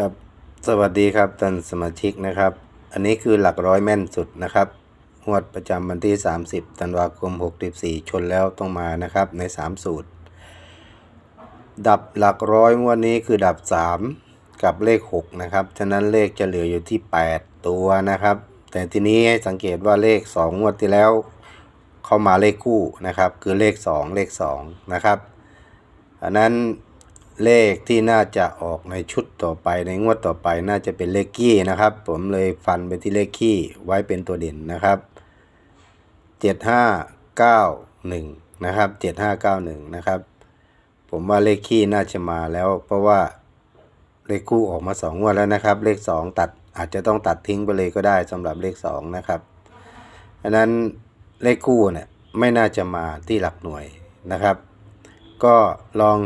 ครับสวัสดีครับท่านสมาชิกนะครับ อันนี้คือหลักร้อยแม่นสุดนะครับงวดประจำวันที่ 30ธันวาคม 64 ชนแล้วต้องมานะครับใน 3 สูตร ดับหลักร้อยงวดนี้คือดับ 3 กับเลข 6 นะครับ ฉะนั้นเลขจะเหลืออยู่ที่ 8 ตัวนะครับ แต่ทีนี้ให้สังเกตว่าเลข 2 งวดที่แล้ว เข้ามาเลขคู่นะครับ คือเลข 2 เลข 2 นะครับอันนั้น เลขที่น่าจะออกในชุดต่อไปในงวดต่อไปน่าจะเป็นเลขขี้นะครับ ผมเลยฟันไปที่เลขขี้ไว้เป็นตัวเด่นนะครับเจ็ดห้าเก้าหนึ่งนะครับเจ็ดห้าเก้าหนึ่งนะครับ ผมว่าเลขขี้น่าจะมาแล้ว เพราะว่าเลขคู่ออกมาสองงวดแล้วนะครับ เลขสองตัดอาจจะต้องตัดทิ้งไปเลยก็ได้สำหรับเลขสองนะครับอันนั้นเลขคู่เนี่ยไม่น่าจะมาที่หลักหน่วยนะครับ ก็ลอง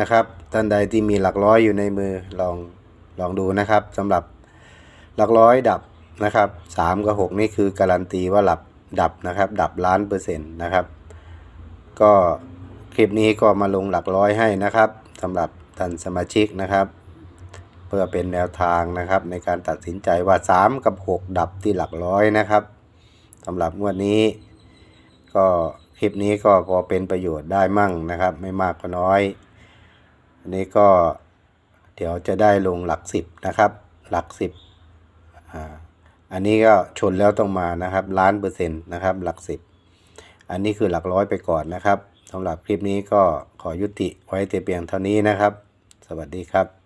นะครับท่านใดที่มีหลักร้อยอยู่ในมือลองลองดูนะครับสำหรับหลักร้อยดับนะครับสามกับหกนี่คือการันตีว่าหลับดับนะครับ ดับล้านเปอร์เซ็นต์นะครับ ก็คลิปนี้ก็มาลงหลักร้อยให้นะครับสำหรับท่านสมาชิกนะครับ เพื่อเป็นแนวทางนะครับ ในการตัดสินใจว่า 3 กับ 6 ดับที่หลักร้อยนะครับสำหรับงวดนี้ ก็คลิปนี้ก็พอเป็นประโยชน์ได้มั่งนะครับ ไม่มากก็น้อย อันนี้ก็เดี๋ยวจะได้ลงหลักสิบนะครับ หลักสิบอ่าอันนี้ก็ชนแล้วต้องมานะครับล้านเปอร์เซ็นต์นะครับหลักสิบอันนี้คือหลักร้อยไปก่อนนะครับสำหรับคลิปนี้ก็ขอยุติไว้แต่เพียงเท่านี้นะครับ สวัสดีครับ